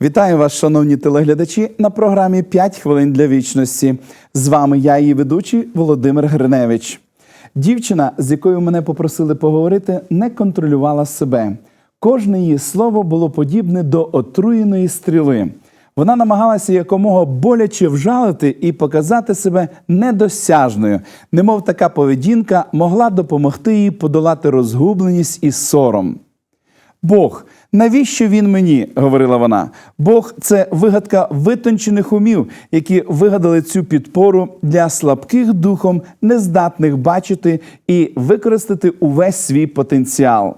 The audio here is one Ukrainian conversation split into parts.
Вітаю вас, шановні телеглядачі, на програмі «5 хвилин для вічності. З вами я, її ведучий Володимир Гриневич. Дівчина, з якою мене попросили поговорити, не контролювала себе. Кожне її слово було подібне до отруєної стріли. Вона намагалася якомога боляче вжалити і показати себе недосяжною, немов така поведінка могла допомогти їй подолати розгубленість і сором. Бог, навіщо він мені? говорила вона. Бог це вигадка витончених умів, які вигадали цю підпору для слабких духом, нездатних бачити і використати увесь свій потенціал.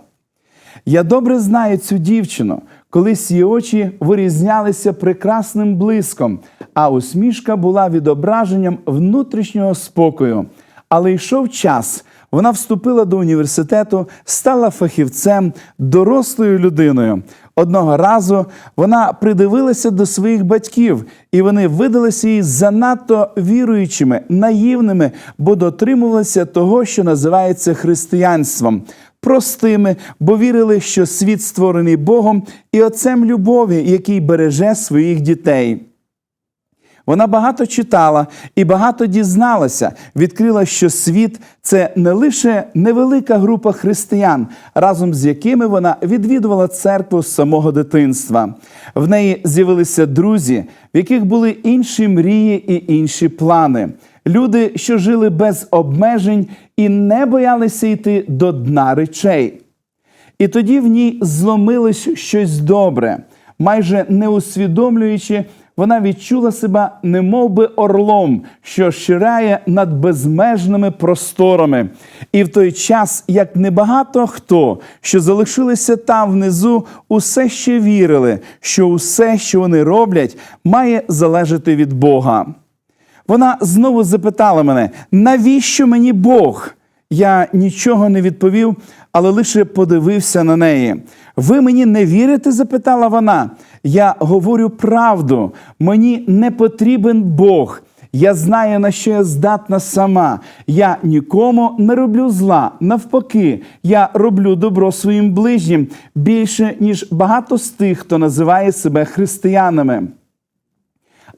Я добре знаю цю дівчину. Колись її очі вирізнялися прекрасним блиском, а усмішка була відображенням внутрішнього спокою. Але йшов час. Вона вступила до університету, стала фахівцем, дорослою людиною. Одного разу вона придивилася до своїх батьків, і вони видалися їй занадто віруючими, наївними, бо дотримувалися того, що називається християнством. Простими, бо вірили, що світ створений Богом і Отцем любові, який береже своїх дітей. Вона багато читала і багато дізналася, відкрила, що світ це не лише невелика група християн, разом з якими вона відвідувала церкву з самого дитинства. В неї з'явилися друзі, в яких були інші мрії і інші плани. Люди, що жили без обмежень і не боялися йти до дна речей. І тоді в ній зломилось щось добре, майже не усвідомлюючи, вона відчула себе немов би орлом, що ширяє над безмежними просторами. І в той час, як небагато хто, що залишилися там внизу, усе ще вірили, що усе, що вони роблять, має залежати від Бога. Вона знову запитала мене, навіщо мені Бог? Я нічого не відповів, але лише подивився на неї. Ви мені не вірите? запитала вона. Я говорю правду. Мені не потрібен Бог. Я знаю, на що я здатна сама. Я нікому не роблю зла. Навпаки, я роблю добро своїм ближнім більше, ніж багато з тих, хто називає себе християнами.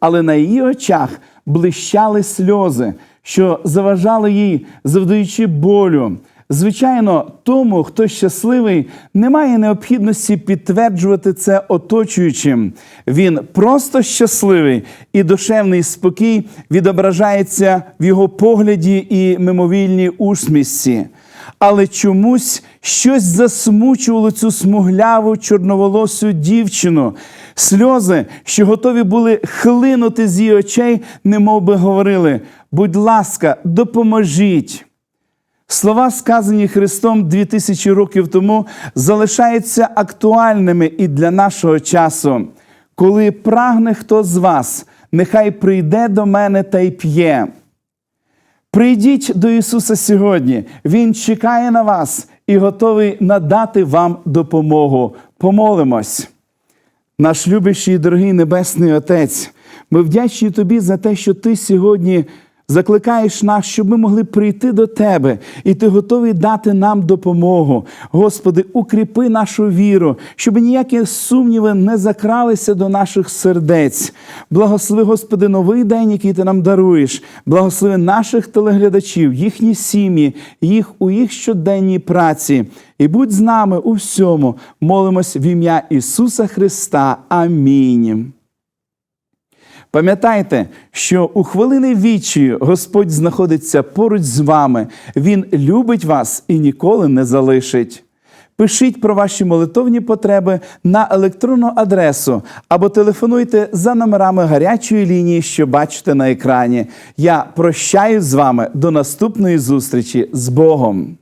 Але на її очах блищали сльози, що заважали їй, завдаючи болю. Звичайно, тому, хто щасливий, немає необхідності підтверджувати це оточуючим. Він просто щасливий і душевний спокій відображається в його погляді і мимовільній усмішці. Але чомусь щось засмучувало цю смугляву чорноволосу дівчину. Сльози, що готові були хлинути з її очей, немов би говорили: будь ласка, допоможіть. Слова, сказані Христом дві тисячі років тому, залишаються актуальними і для нашого часу. Коли прагне хто з вас, нехай прийде до мене та й п'є. Прийдіть до Ісуса сьогодні. Він чекає на вас і готовий надати вам допомогу. Помолимось. Наш любящий і дорогий Небесний Отець, ми вдячні Тобі за те, що Ти сьогодні закликаєш нас, щоб ми могли прийти до Тебе, і Ти готовий дати нам допомогу. Господи, укріпи нашу віру, щоб ніякі сумніви не закралися до наших сердець. Благослови, Господи, новий день, який Ти нам даруєш. Благослови наших телеглядачів, їхні сім'ї, їх у їх щоденній праці. І будь з нами у всьому. Молимось в ім'я Ісуса Христа. Амінь. Пам'ятайте, що у хвилини вічі Господь знаходиться поруч з вами. Він любить вас і ніколи не залишить. Пишіть про ваші молитовні потреби на електронну адресу або телефонуйте за номерами гарячої лінії, що бачите на екрані. Я прощаюсь з вами до наступної зустрічі з Богом.